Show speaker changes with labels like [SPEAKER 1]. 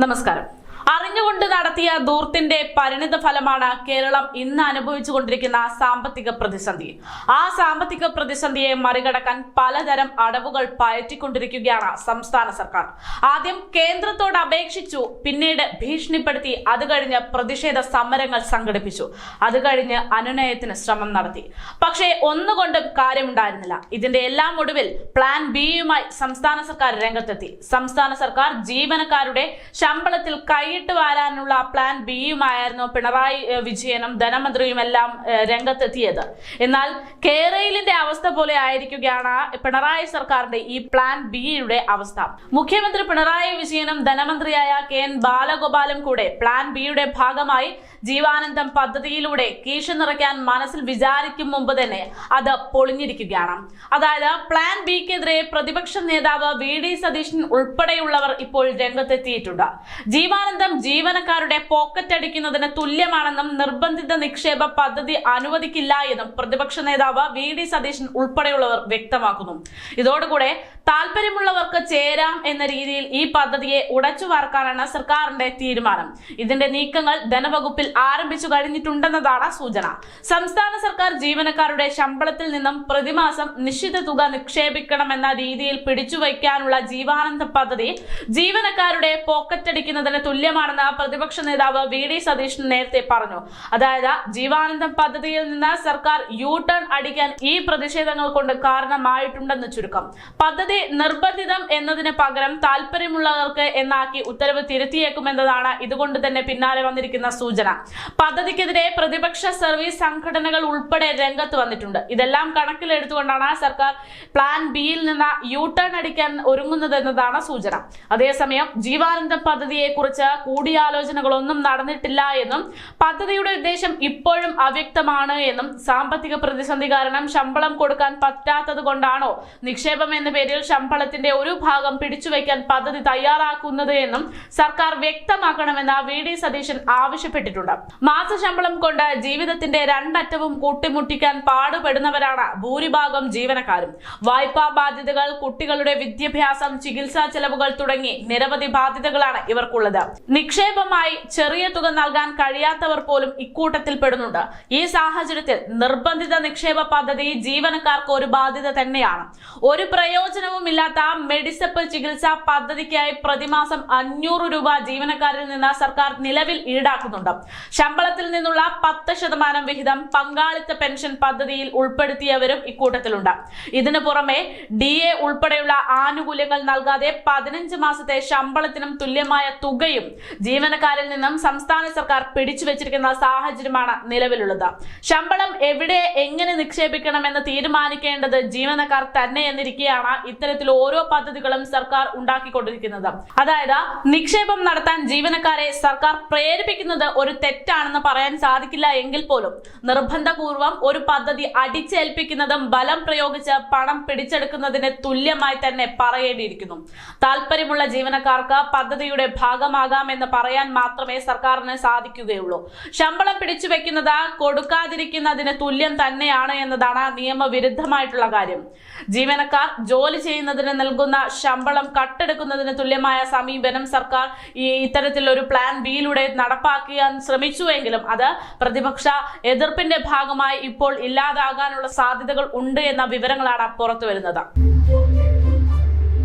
[SPEAKER 1] നമസ്കാരം അറിഞ്ഞുകൊണ്ട് നടത്തിയ ദൂർത്തിന്റെ പരിണിത ഫലമാണ് കേരളം ഇന്ന് അനുഭവിച്ചുകൊണ്ടിരിക്കുന്ന സാമ്പത്തിക പ്രതിസന്ധി. ആ സാമ്പത്തിക പ്രതിസന്ധിയെ മറികടക്കാൻ പലതരം അടവുകൾ പയറ്റിക്കൊണ്ടിരിക്കുകയാണ് സംസ്ഥാന സർക്കാർ. ആദ്യം കേന്ദ്രത്തോട് അപേക്ഷിച്ചു പിന്നീട് ഭീഷണിപ്പെടുത്തി അത് കഴിഞ്ഞ് പ്രതിഷേധ സമരങ്ങൾ സംഘടിപ്പിച്ചു. അത് കഴിഞ്ഞ് അനുനയത്തിന് ശ്രമം നടത്തി. പക്ഷേ ഒന്നുകൊണ്ടും കാര്യമുണ്ടായിരുന്നില്ല. ഇതിന്റെ എല്ലാം ഒടുവിൽ പ്ലാൻ ബിയുമായി സംസ്ഥാന സർക്കാർ രംഗത്തെത്തി. സംസ്ഥാന സർക്കാർ ജീവനക്കാരുടെ ശമ്പളത്തിൽ കൈയിട്ട് വാരാനുള്ള പ്ലാൻ ബിയുമായിരുന്നു പിണറായി വിജയനും ധനമന്ത്രിയും എല്ലാം ഏഹ്, രംഗത്തെത്തിയത്. എന്നാൽ കേരളിന്റെ അവസ്ഥ പോലെ ആയിരിക്കുകയാണ് പിണറായി സർക്കാരിന്റെ ഈ പ്ലാൻ ബിയുടെ അവസ്ഥ. മുഖ്യമന്ത്രി പിണറായി വിജയനും ധനമന്ത്രിയായ കെ എൻ ബാലഗോപാലും കൂടെ പ്ലാൻ ബിയുടെ ഭാഗമായി ജീവാനന്ദം പദ്ധതിയിലൂടെ കീശ നിറയ്ക്കാൻ മനസ്സിൽ വിചാരിക്കും മുമ്പ് തന്നെ അത് പൊളിഞ്ഞിരിക്കുകയാണ്. അതായത് പ്ലാൻ ബിക്കെതിരെ പ്രതിപക്ഷ നേതാവ് വി ഡി സതീശൻ ഉൾപ്പെടെയുള്ളവർ ഇപ്പോൾ രംഗത്തെത്തിയിട്ടുണ്ട്. ജീവാനന്ദം ജീവനക്കാരുടെ പോക്കറ്റ് അടിക്കുന്നതിന് തുല്യമാണെന്നും നിർബന്ധിത നിക്ഷേപ പദ്ധതി അനുവദിക്കില്ല എന്നും പ്രതിപക്ഷ നേതാവ് വി ഡി സതീശൻ ഉൾപ്പെടെയുള്ളവർ വ്യക്തമാക്കുന്നു. ഇതോടുകൂടെ താല്പര്യമുള്ളവർക്ക് ചേരാം എന്ന രീതിയിൽ ഈ പദ്ധതിയെ ഉടച്ചു വാർക്കാനാണ് സർക്കാരിന്റെ തീരുമാനം. ഇതിന്റെ നീക്കങ്ങൾ ധനവകുപ്പിൽ ആരംഭിച്ചു കഴിഞ്ഞിട്ടുണ്ടെന്നതാണ് സൂചന. സംസ്ഥാന സർക്കാർ ജീവനക്കാരുടെ ശമ്പളത്തിൽ നിന്നും പ്രതിമാസം നിശ്ചിത തുക നിക്ഷേപിക്കണമെന്ന രീതിയിൽ പിടിച്ചുവയ്ക്കാനുള്ള ജീവാനന്ദ പദ്ധതി ജീവനക്കാരുടെ പോക്കറ്റടിക്കുന്നതിന് തുല്യമാണെന്ന് പ്രതിപക്ഷ നേതാവ് വി ഡി സതീശൻ നേരത്തെ പറഞ്ഞു. അതായത് ജീവാനന്ദ പദ്ധതിയിൽ നിന്ന് സർക്കാർ യു ടേൺ അടിക്കാൻ ഈ പ്രതിഷേധങ്ങൾ കൊണ്ട് കാരണമായിട്ടുണ്ടെന്ന് ചുരുക്കം. പദ്ധതി നിർബന്ധിതം എന്നതിന് പകരം താല്പര്യമുള്ളവർക്ക് എന്നാക്കി ഉത്തരവ് തിരുത്തിയേക്കുമെന്നതാണ് ഇതുകൊണ്ട് തന്നെ പിന്നാലെ വന്നിരിക്കുന്ന സൂചന. പദ്ധതിക്കെതിരെ പ്രതിപക്ഷ സർവീസ് സംഘടനകൾ ഉൾപ്പെടെ രംഗത്ത് വന്നിട്ടുണ്ട്. ഇതെല്ലാം കണക്കിലെടുത്തുകൊണ്ടാണ് സർക്കാർ പ്ലാൻ ബിയിൽ നിന്ന് യു ടേൺ അടിക്കാൻ ഒരുങ്ങുന്നതെന്നതാണ് സൂചന. അതേസമയം ജീവാനന്ദ പദ്ധതിയെ കുറിച്ച് കൂടിയാലോചനകളൊന്നും നടന്നിട്ടില്ല എന്നും പദ്ധതിയുടെ ഉദ്ദേശം ഇപ്പോഴും അവ്യക്തമാണ് എന്നും സാമ്പത്തിക പ്രതിസന്ധി കാരണം ശമ്പളം കൊടുക്കാൻ പറ്റാത്തത് കൊണ്ടാണോ നിക്ഷേപം എന്ന പേരിൽ ശമ്പളത്തിന്റെ ഒരു ഭാഗം പിടിച്ചുവെക്കാൻ പദ്ധതി തയ്യാറാക്കുന്നത് എന്നും സർക്കാർ വ്യക്തമാക്കണമെന്ന് വി ഡി സതീശൻ ആവശ്യപ്പെട്ടിട്ടുണ്ട്. മാസശമ്പളം കൊണ്ട് ജീവിതത്തിന്റെ രണ്ടറ്റവും കൂട്ടിമുട്ടിക്കാൻ പാടുപെടുന്നവരാണ് ഭൂരിഭാഗം ജീവനക്കാരും. വായ്പാ ബാധ്യതകൾ കുട്ടികളുടെ വിദ്യാഭ്യാസം ചികിത്സാ ചെലവുകൾ തുടങ്ങി നിരവധി ബാധ്യതകളാണ് ഇവർക്കുള്ളത്. നിക്ഷേപമായി ചെറിയ തുക നൽകാൻ കഴിയാത്തവർ പോലും ഇക്കൂട്ടത്തിൽ പെടുന്നുണ്ട്. ഈ സാഹചര്യത്തിൽ നിർബന്ധിത നിക്ഷേപ പദ്ധതി ജീവനക്കാർക്ക് ഒരു ബാധ്യത തന്നെയാണ്. ഒരു പ്രയോജനവുമില്ലാത്ത മെഡിസപ്പ് ചികിത്സാ പദ്ധതിക്കായി പ്രതിമാസം അഞ്ഞൂറ് രൂപ ജീവനക്കാരിൽ നിന്ന് സർക്കാർ നിലവിൽ ഈടാക്കുന്നുണ്ട്. ശമ്പളത്തിൽ നിന്നുള്ള പത്ത് ശതമാനം വിഹിതം പങ്കാളിത്ത പെൻഷൻ പദ്ധതിയിൽ ഉൾപ്പെടുത്തിയവരും ഇക്കൂട്ടത്തിലുണ്ട്. ഇതിനു പുറമെ ഡി എ ഉൾപ്പെടെയുള്ള ആനുകൂല്യങ്ങൾ നൽകാതെ പതിനഞ്ച് മാസത്തെ ശമ്പളത്തിനും തുല്യമായ തുകയും ജീവനക്കാരിൽ നിന്നും സംസ്ഥാന സർക്കാർ പിടിച്ചു വെച്ചിരിക്കുന്ന സാഹചര്യമാണ് നിലവിലുള്ളത്. ശമ്പളം എവിടെ എങ്ങനെ നിക്ഷേപിക്കണമെന്ന് തീരുമാനിക്കേണ്ടത് ജീവനക്കാർ തന്നെ എന്നിരിക്കെയാണ് ഇത്തരത്തിൽ ഓരോ പദ്ധതികളും സർക്കാർ ഉണ്ടാക്കിക്കൊണ്ടിരിക്കുന്നത്. അതായത് നിക്ഷേപം നടത്താൻ ജീവനക്കാരെ സർക്കാർ പ്രേരിപ്പിക്കുന്നത് ഒരു തെറ്റാണെന്ന് പറയാൻ സാധിക്കില്ല എങ്കിൽ പോലും നിർബന്ധപൂർവം ഒരു പദ്ധതി അടിച്ചേൽപ്പിക്കുന്നതും ബലം പ്രയോഗിച്ച് പണം പിടിച്ചെടുക്കുന്നതിന് തുല്യമായി തന്നെ പറയേണ്ടിയിരിക്കുന്നു. താല്പര്യമുള്ള ജീവനക്കാർക്ക് പദ്ധതിയുടെ ഭാഗമാകാമെന്ന് പറയാൻ മാത്രമേ സർക്കാരിന് സാധിക്കുകയുള്ളൂ. ശമ്പളം പിടിച്ചു വെക്കുന്നത് കൊടുക്കാതിരിക്കുന്നതിന് തുല്യം തന്നെയാണ് എന്നതാണ് നിയമവിരുദ്ധമായിട്ടുള്ള കാര്യം. ജീവനക്കാർ ജോലി ചെയ്യുന്നതിന് നൽകുന്ന ശമ്പളം കട്ടെടുക്കുന്നതിന് തുല്യമായ സമീപനം സർക്കാർ ഈ ഇത്തരത്തിലൊരു പ്ലാൻ ബിയിലൂടെ നടപ്പാക്കാൻ ശ്രമിച്ചുവെങ്കിലും അത് പ്രതിപക്ഷ എതിർപ്പിന്റെ ഭാഗമായി ഇപ്പോൾ ഇല്ലാതാകാനുള്ള സാധ്യതകൾ ഉണ്ട് എന്ന വിവരങ്ങളാണ് പുറത്തു വരുന്നത്